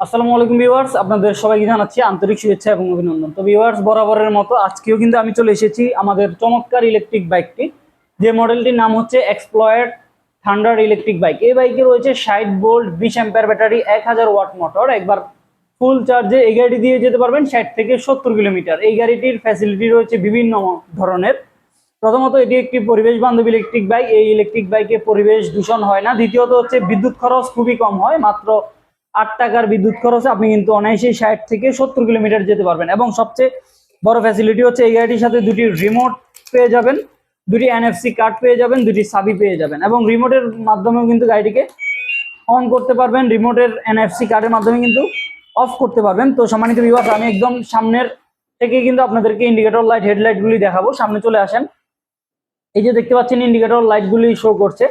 আসসালামু আলাইকুম ভিউয়ার্স, আপনাদের সবাইকে জানাচ্ছি আন্তরিক শুভেচ্ছা এবং অভিনন্দন। তো ভিউয়ার্স, বরাবরের মতো আজকেও কিন্তু আমি চলে এসেছি আমাদের চমৎকার ইলেকট্রিক বাইকটি যে মডেলটির নাম হচ্ছে এক্সপ্লয়েড থান্ডার ইলেকট্রিক বাইক এই বাইকে রয়েছে ষাট ভোল্ট বিশ অ্যাম্পিয়ার ব্যাটারি এক হাজার ওয়াট মোটর একবার ফুল চার্জে এই গাড়ি দিয়ে যেতে পারবেন ষাট থেকে সত্তর কিলোমিটার। এই গাড়িটির ফ্যাসিলিটি রয়েছে বিভিন্ন ধরনের। প্রথমত এটি একটি পরিবেশ বান্ধব ইলেকট্রিক বাইক এই ইলেকট্রিক বাইকে পরিবেশ দূষণ হয় না। দ্বিতীয়ত হচ্ছে বিদ্যুৎ খরচ খুবই কম হয়। মাত্র আট টাকার বিদ্যুৎ খরচে আপনি কিন্তু অনায়াসে ষাট থেকে সত্তর কিলোমিটার যেতে পারবেন। এবং সবচেয়ে বড় ফ্যাসিলিটি হচ্ছে এই গাড়িটির সাথে দুটি রিমোট পেয়ে যাবেন, দুটি এনএফসি কার্ড পেয়ে যাবেন, দুটি সাবি পেয়ে যাবেন। এবং রিমোটের মাধ্যমেও কিন্তু গাড়িটিকে অন করতে পারবেন রিমোটের এনএফসি কার্ডের মাধ্যমে কিন্তু অফ করতে পারবেন। তো সম্মানিত বিভাগ আমি একদম সামনের থেকে কিন্তু আপনাদেরকে ইন্ডিকেটর লাইট হেডলাইটগুলি দেখাবো। সামনে চলে আসেন। এই যে দেখতে পাচ্ছেন ইন্ডিকেটর লাইটগুলি শো করছে।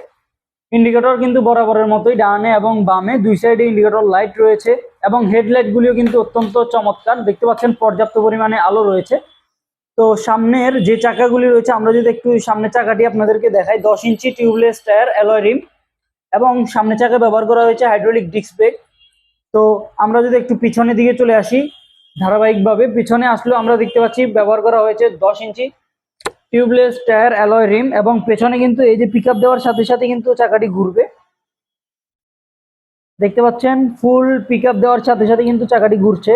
ইন্ডিকেটর কিন্তু বরাবরের মতোই ডানে এবং বামে। দুই সাইডে ইন্ডিকেটর লাইট রয়েছে এবং হেডলাইটগুলিও কিন্তু অত্যন্ত চমৎকার। দেখতে পাচ্ছেন পর্যাপ্ত পরিমাণে আলো রয়েছে। তো সামনের যে চাকাগুলি রয়েছে, আমরা যদি একটু সামনের চাকাটি আপনাদেরকে দেখাই, দশ ইঞ্চি টিউবলেস টায়ার অ্যালয় রিম এবং সামনের চাকা ব্যবহার করা হয়েছে হাইড্রোলিক ডিস্ক ব্রেক তো আমরা যদি একটু পিছনের দিকে চলে আসি, ধারাবাহিকভাবে পিছনে আসলেও আমরা দেখতে পাচ্ছি, ব্যবহার করা হয়েছে দশ ইঞ্চি। টিউবলেস, টায়ার, অ্যালয়, রিম এবং পেছনে কিন্তু এই যে পিক দেওয়ার সাথে সাথে কিন্তু চাকাটি ঘুরবে। দেখতে পাচ্ছেন ফুল পিক দেওয়ার সাথে সাথে কিন্তু চাকাটি ঘুরছে।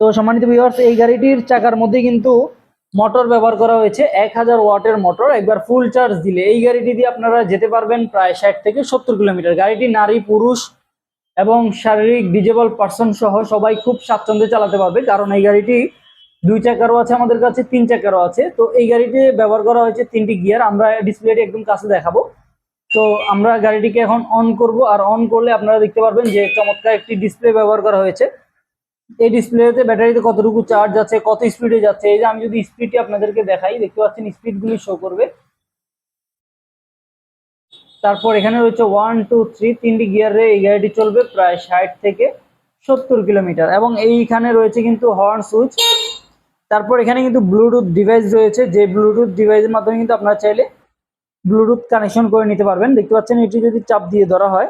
তো সম্মানিত ভিউয়ার্স এই গাড়িটির চাকার মধ্যে কিন্তু মোটর ব্যবহার করা হয়েছে, এক হাজার ওয়াটের মোটর একবার ফুল চার্জ দিলে এই গাড়িটি দিয়ে আপনারা যেতে পারবেন প্রায় ষাট থেকে সত্তর কিলোমিটার। গাড়িটি নারী, পুরুষ এবং শারীরিক ডিজেবল পার্সন সহ সবাই খুব স্বাচ্ছন্দ্যে চালাতে পারবে, কারণ এই গাড়িটি দুই চাকারও আছে আমাদের কাছে, তিন চাকারও আছে। তো এই গাড়িটি ব্যবহার করা হয়েছে তিনটি গিয়ার। আমরা ডিসপ্লেটি একদম কাছে দেখাবো। তো আমরা গাড়িটিকে এখন অন করব। আর অন করলে আপনারা দেখতে পারবেন যে চমৎকার একটি ডিসপ্লে ব্যবহার করা হয়েছে। এই ডিসপ্লেতে ব্যাটারিতে কতটুকু চার্জ আছে, কত স্পিডে যাচ্ছে, এই যে আমি যদি স্পিডটি আপনাদেরকে দেখাই, দেখতে পাচ্ছেন স্পিডগুলি শো করবে। তারপর এখানে রয়েছে ওয়ান টু থ্রি তিনটি গিয়ারে এই গাড়িটি চলবে প্রায় ষাট থেকে সত্তর কিলোমিটার। এবং এইখানে রয়েছে কিন্তু হর্ন সুইচ তারপর এখানে কিন্তু ব্লুটুথ ডিভাইস রয়েছে, যে ব্লুটুথ ডিভাইসের মাধ্যমে কিন্তু আপনারা চাইলে ব্লুটুথ কানেকশন করে নিতে পারবেন। দেখতে পাচ্ছেন, এটি যদি চাপ দিয়ে ধরা হয়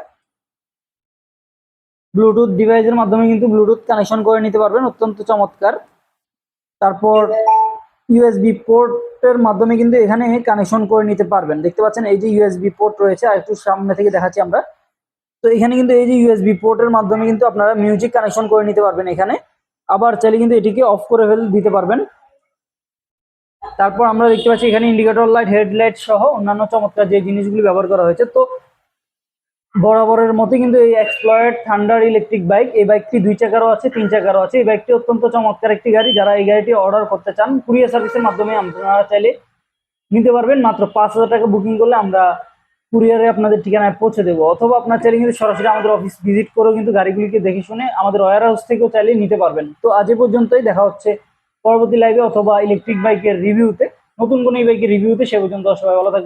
ব্লুটুথ ডিভাইসের মাধ্যমে কিন্তু ব্লুটুথ কানেকশন করে নিতে পারবেন, অত্যন্ত চমৎকার। তারপর ইউএসবি পোর্টের মাধ্যমে কিন্তু এখানে কানেকশন করে নিতে পারবেন। দেখতে পাচ্ছেন, এই যে ইউএসবি পোর্ট রয়েছে, আর একটু সামনে থেকে দেখাচ্ছি আমরা। তো এখানে কিন্তু এই যে ইউএসবি পোর্টের মাধ্যমে কিন্তু আপনারা মিউজিক কানেকশন করে নিতে পারবেন এখানে। আবার চাইলে কিন্তু এটিকে অফ করে ফেলে, দিতে পারবেন। তারপর আমরা দেখতে পাচ্ছি এখানে ইন্ডিকেটর লাইট হেডলাইট সহ অন্যান্য চমৎকার যে জিনিসগুলি ব্যবহার করা হয়েছে। তো বরাবরের মতো কিন্তু এই এক্সপ্লয়েড থান্ডার ইলেকট্রিক বাইক এই বাইকটি দুই চাকারও আছে, তিন চাকারও আছে। এই বাইকটি অত্যন্ত চমৎকার একটি গাড়ি। যারা এই গাড়িটি অর্ডার করতে চান কুরিয়ার সার্ভিসের মাধ্যমে আপনারা চাইলে নিতে পারবেন। মাত্র পাঁচ হাজার টাকা বুকিং করলে আমরা কুরিয়ারে আপনাদের ঠিকানায় পৌঁছে দেবো। অথবা আপনার চাইলে কিন্তু সরাসরি আমাদের অফিস ভিজিট করেও কিন্তু গাড়িগুলিকে দেখে শুনে আমাদের ওয়ার হাউস থেকেও চাইলে নিতে পারবেন। তো আজ পর্যন্তই, দেখা হচ্ছে পরবর্তী লাইভে অথবা ইলেকট্রিক বাইকের রিভিউতে নতুন কোনো এই বাইকের রিভিউতে সে পর্যন্ত সবাই ভালো থাকবেন।